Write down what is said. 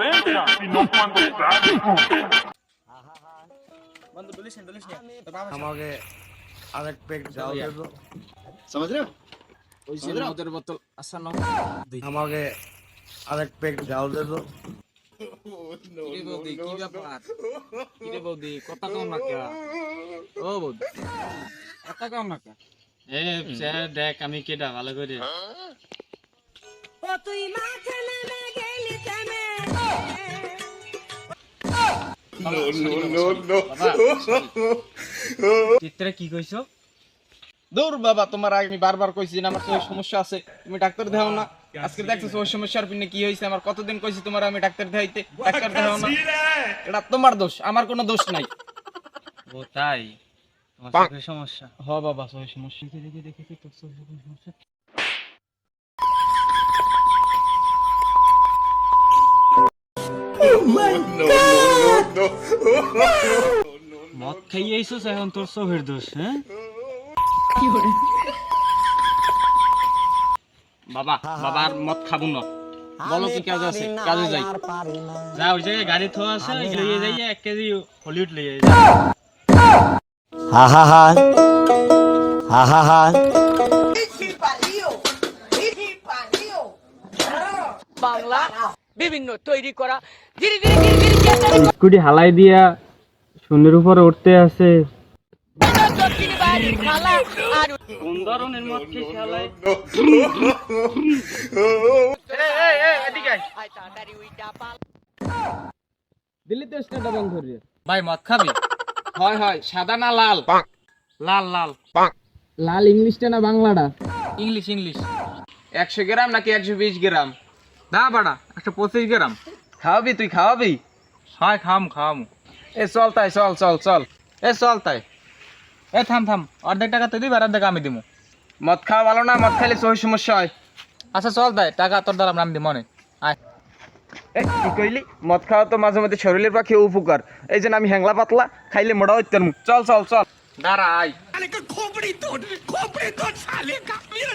deixa, senão quando sabe. বন্ধু বলিস না? আমাকে আরেক পেক দাও দেবো। আমাকে আরেক পেক দাও দেবো দেখ আমি কেটা ভালো করে। কি কইছো? দূর বাবা তোমার আমি বারবার কইছি না আমার চোখের সমস্যা আছে। তুমি ডাক্তার দেখাও না। আজকে দেখছ চোখের সমস্যার পিনে কি হয়েছে আমার কতদিন কইছি তোমার আমি ডাক্তার দেখাইতে? ডাক্তার দেখাও না। এটা তোমার দোষ আমার কোনো দোষ নাই। ও তাই? তোমার চোখের সমস্যা। হ বাবা চোখের সমস্যা। দেখি দেখি দেখি তোর চোখের সমস্যা? মদ খাইয়ে আইসোস এখন তোর চোখের দোষ হ্যাঁ? বাবা বাবা আর মদ খাব না। বলো কি কাজ আছে? কাজে যাই। যা ওই জায়গায় গাড়ি থোয়া আছে লইয়ে যাইয়ে এক কেজি হলিউড লইয়ে যাই বাংলা বিভিন্ন তৈরি করা। ধীরে ধীরে ধীরে ধীরে। স্কুটি হালাই দিয়া শূন্যের উপরে উঠতে আছে। দিল্লি তো স্টেট বন্ধ ধরে ভাই মদ খাবি? হয় হয়। সাদা না লাল? লাল লাল। লাল ইংলিশটা না বাংলাটা? English English. একশো গ্রাম নাকি একশো বিশ গ্রাম? দা বাড়া একশো পঁচিশ গ্রাম। খাওয়াবি তুই খাওয়াবি? হাই খাম খাম। এ চল তাই চল চল চল। এ চল তাই। এ থাম থাম অর্ধেক টাকা তুই দিবি আর অর্ধেক আমি দিব মদ খাওয়া ভালো না মদ খাইলে সহি সমস্যা হয়। আচ্ছা চল তাই টাকা তোর দ্বারা আমি দিব মনে আয়। এই কি কইলি? মদ খাওয়া তো মাঝে মাঝে শরীরের পক্ষে উপকার। এই জন্য আমি হ্যাংলা পাতলা খাইলে মোটা হইতে চল চল চল। দাঁড়া আয়। খোপড়ি তোর খোপড়ি তোর সালে কাশ্মীর